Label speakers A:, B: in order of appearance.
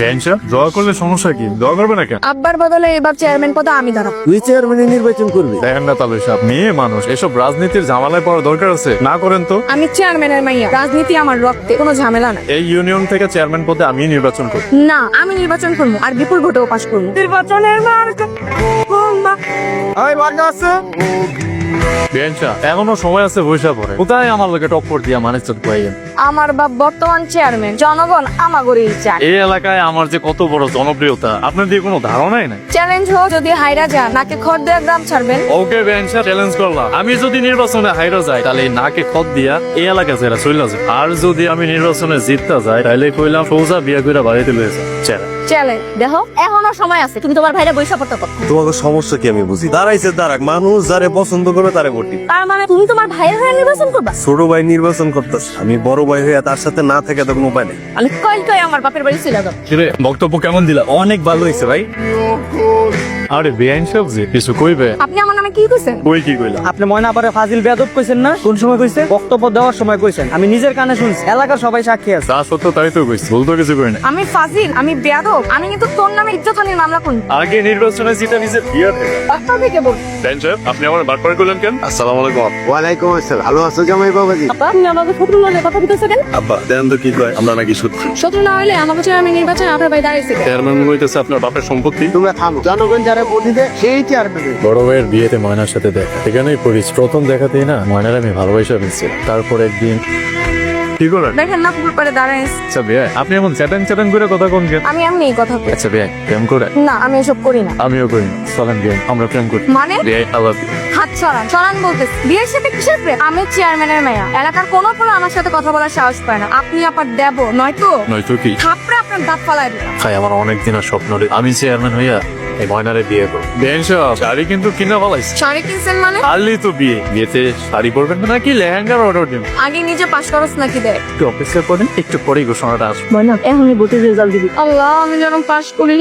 A: Tension দোয়া করলে সমস্যা কি? দোয়া করবে না কেন?
B: আব্বার বদলে এবার চেয়ারম্যান পদে আমি দাঁড়াবো।
C: তুই চেয়ারম্যানে নির্বাচন করবি।
A: দেখেন না তাহলে সব মেয়ে মানুষ। এসব রাজনীতির ঝামেলায় পড়ার দরকার আছে? না করেন তো।
B: আমি চেয়ারম্যানের মাইয়া। রাজনীতি আমার রক্তে কোনো ঝামেলা নাই।
A: এই ইউনিয়ন থেকে চেয়ারম্যান পদে আমি নির্বাচন করি
B: না আমি নির্বাচন করব আর বিপুল ভোটেও পাশ করব। নির্বাচনের মার্কা
A: এখনও সময় আছে বৈশা পরে কোথায় আমার লোকে টক্কর দিয়া মানুষ পাইয়েন
B: আমার বাপ বর্তমান চেয়ারম্যান জনগণ আমাগরেই চায়।
A: এই এলাকায় আমার যে কত বড় জনপ্রিয়তা আপনার দিয়ে কোনো ধারণাই নাই?
B: চ্যালেঞ্জ হোক যদি হাইরা যান নাকে খড় দেওয়া গ্রাম ছাড়বেন।
A: ওকে বেঞ্চা চ্যালেঞ্জ করলাম। আমি যদি নির্বাচনে হাইরা যাই তাহলে নাকে খত দিয়া এই এলাকা ছেড়ে চলে যায় আর যদি আমি নির্বাচনে জিততে যাই তাহলে কইলাম সৌজা বিয়া করে বাড়িতে লয়েছে ছেড়ে।
B: চ্যালেঞ্জ। দেখো এখনও সময় আছে তুমি তোমার ভাইরা বৈশা পড়তে পারো।
C: তোমাকে সমস্যা কি আমি বুঝি? দাঁড়াইছে দাঁড়াক। মানুষ যারে পছন্দ করবে তারে ভোট দিবে।
B: তার মানে তুমি তোমার ভাইয়ের হয়ে নির্বাচন করবা?
C: ছোট ভাই নির্বাচন করতেছ। আমি বড় ভাই হয়ে তার সাথে না থেকে তো কোনো উপায় নেই।
B: আমি কই কই আমার বাপের বাড়ি চলে যাব
A: বক্তব্য কেমন দিলা?
C: অনেক ভালো হয়েছে ভাই।
A: আরে বেআইন সবজি কিছু কইবে?
B: আপনি আমার নামে কি কইছেন?
A: কই কি কইলা?
D: আপনি ময়না পারে ফাজিল বেদব কইছেন না? কোন সময় কইছে? বক্তব্য দেওয়ার সময় কইছেন। আমি নিজের কানে শুনছি। এলাকার সবাই সাক্ষী আছে।
A: যা সত্য তাই তো কইছি। ভুল তো কিছু করি না
B: আমি ফাজিল আমি বেয়াদব। আমি কিন্তু তোর নামে ইজ্জতহানির মামলা করি।
A: আগে নির্বাচনে জিতা নিজে বিয়ার
B: থেকে বল।
A: আপনি আমার বার করে করলেন কেন? আসসালামু আলাইকুম
C: ওয়ালাইকুম আসসালাম। ভালো আছো জামাই বাবাজি?
B: আপা তুমি আমাকে শত্রু নামে কথা বলতেছো কেন?
C: আব্বা দেন তো কি কয় আমরা নাকি সত্যি
B: শত্রু না হলে আমাকে চেয়ারম্যান নির্বাচনে আপনার ভাই কেন?
A: চেয়ারম্যান হইতেছে আপনার বাপের সম্পত্তি।
C: তোমরা থামো। জনগণ যারা
A: বড় ভাইয়ের বিয়েতে ময়নার সাথে দেখা। সেখানেই পড়িস প্রথম দেখাতেই না, ময়নার আমি ভালোবাসা মিশছি তারপর একদিন কি করেন
B: দেখেন না পুকুর পাড়ে দাঁড়ায়।
A: আচ্ছা বিয়ে। আপনি চ্যাটাং চ্যাটাং করে কথা কোন
B: আমি এমনি কথা বলি।
A: আচ্ছা বিয়ে প্রেম করে?
B: না আমি এসব করি না।
A: আমিও করি না। চলেন আমরা প্রেম করি।
B: মানে?
A: বিয়ে আলাপ
B: হাত ছড়ান ছড়ান বলতেছি। বিয়ের সাথে কিসের প্রেম? আমি চেয়ারম্যানের মেয়া। এলাকার কোনো কোনো আমার সাথে কথা বলার সাহস পায় না। আপনি আবার দেব নয়তো?
A: নয়তো কি?
B: থাপড়ে আপনার দাঁত ফালাই দিলাম
A: আমার অনেক দিন আর স্বপ্ন রে। আমি চেয়ারম্যান হইয়া এই ময়নারে বিয়ে বিয়ে সব শাড়ি কিন্তু কিনা ভালাইছে
B: শাড়ি কিনছেন মানে?
A: আলি তো বিয়ে। বিয়েতে শাড়ি পরবেন নাকি লেহেঙ্গার অর্ডার দিন?
B: আগে নিজে পাশ করস নাকি
A: একটু অপেক্ষা করেন একটু পরেই ঘোষণাটা আসবে।
B: এখনই ভোটের রেজাল্ট দিবি। আল্লাহ আমি যেন পাশ করি